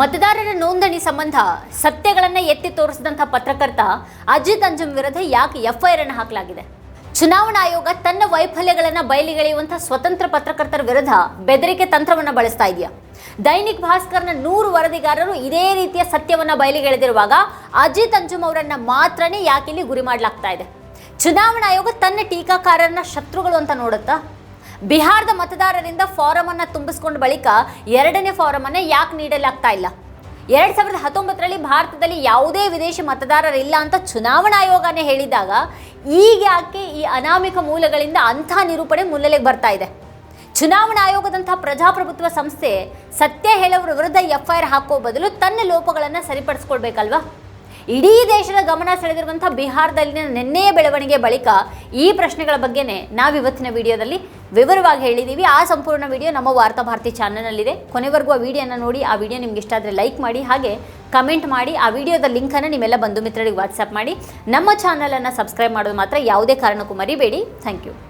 ಮತದಾರರ ನೋಂದಣಿ ಸಂಬಂಧ ಸತ್ಯಗಳನ್ನು ಎತ್ತಿ ತೋರಿಸಿದಂಥ ಪತ್ರಕರ್ತ ಅಜಿತ್ ಅಂಜುಮ್ ವಿರುದ್ಧ ಯಾಕೆ ಎಫ್ಐಆರ್ ಅನ್ನು ಹಾಕಲಾಗಿದೆ? ಚುನಾವಣಾ ಆಯೋಗ ತನ್ನ ವೈಫಲ್ಯಗಳನ್ನು ಬಯಲಿಗೆಳೆಯುವಂಥ ಸ್ವತಂತ್ರ ಪತ್ರಕರ್ತರ ವಿರುದ್ಧ ಬೆದರಿಕೆ ತಂತ್ರವನ್ನು ಬಳಸ್ತಾ ಇದೆಯಾ? ದೈನಿಕ್ ಭಾಸ್ಕರ್ನ ನೂರು ವರದಿಗಾರರು ಇದೇ ರೀತಿಯ ಸತ್ಯವನ್ನ ಬಯಲಿಗೆಳೆದಿರುವಾಗ ಅಜಿತ್ ಅಂಜುಮ್ ಅವರನ್ನ ಮಾತ್ರನೇ ಯಾಕೆ ಇಲ್ಲಿ ಗುರಿ ಮಾಡಲಾಗ್ತಾ ಇದೆ? ಚುನಾವಣಾ ಆಯೋಗ ತನ್ನ ಟೀಕಾಕಾರರನ್ನ ಶತ್ರುಗಳು ಅಂತ ನೋಡುತ್ತಾ? ಬಿಹಾರದ ಮತದಾರರಿಂದ ಫಾರಂ ಅನ್ನ ತುಂಬಿಸ್ಕೊಂಡ ಬಳಿಕ ಎರಡನೇ ಫಾರಂ ಅನ್ನ ಯಾಕೆ ನೀಡಲಾಗ್ತಾ ಇಲ್ಲ? ಎರಡ್ ಸಾವಿರದ ಹತ್ತೊಂಬತ್ತರಲ್ಲಿ ಭಾರತದಲ್ಲಿ ಯಾವುದೇ ವಿದೇಶಿ ಮತದಾರರಿಲ್ಲ ಅಂತ ಚುನಾವಣಾ ಆಯೋಗನೇ ಹೇಳಿದಾಗ ಈಗ ಯಾಕೆ ಈ ಅನಾಮಿಕ ಮೂಲಗಳಿಂದ ಅಂಥ ನಿರೂಪಣೆ ಮುನ್ನೆಲೆಗೆ ಬರ್ತಾ ಇದೆ? ಚುನಾವಣಾ ಆಯೋಗದಂತಹ ಪ್ರಜಾಪ್ರಭುತ್ವ ಸಂಸ್ಥೆ ಸತ್ಯ ಹೇಳೋರ ವಿರುದ್ಧ ಎಫ್ಐಆರ್ ಹಾಕೋ ಬದಲು ತನ್ನ ಲೋಪಗಳನ್ನು ಸರಿಪಡಿಸ್ಕೊಳ್ಬೇಕಲ್ವಾ? ಇಡೀ ದೇಶದ ಗಮನ ಸೆಳೆದಿರುವಂಥ ಬಿಹಾರದಲ್ಲಿನ ನಿನ್ನೆಯ ಬೆಳವಣಿಗೆ ಬಳಿಕ ಈ ಪ್ರಶ್ನೆಗಳ ಬಗ್ಗೆನೇ ನಾವಿವತ್ತಿನ ವಿಡಿಯೋದಲ್ಲಿ ವಿವರವಾಗಿ ಹೇಳಿದ್ದೀವಿ. ಆ ಸಂಪೂರ್ಣ ವಿಡಿಯೋ ನಮ್ಮ ವಾರ್ತಾ ಭಾರತಿ ಚಾನಲ್ನಲ್ಲಿದೆ. ಕೊನೆವರೆಗೂ ಆ ವಿಡಿಯೋನ ನೋಡಿ, ಆ ವಿಡಿಯೋ ನಿಮ್ಗೆ ಇಷ್ಟ ಆದರೆ ಲೈಕ್ ಮಾಡಿ, ಹಾಗೆ ಕಮೆಂಟ್ ಮಾಡಿ, ಆ ವಿಡಿಯೋದ ಲಿಂಕನ್ನು ನಿಮ್ಮೆಲ್ಲ ಬಂಧು ಮಿತ್ರರಿಗೆ ವಾಟ್ಸಪ್ ಮಾಡಿ. ನಮ್ಮ ಚಾನಲನ್ನು ಸಬ್ಸ್ಕ್ರೈಬ್ ಮಾಡೋದು ಮಾತ್ರ ಯಾವುದೇ ಕಾರಣಕ್ಕೂ ಮರಿಬೇಡಿ. Thank you.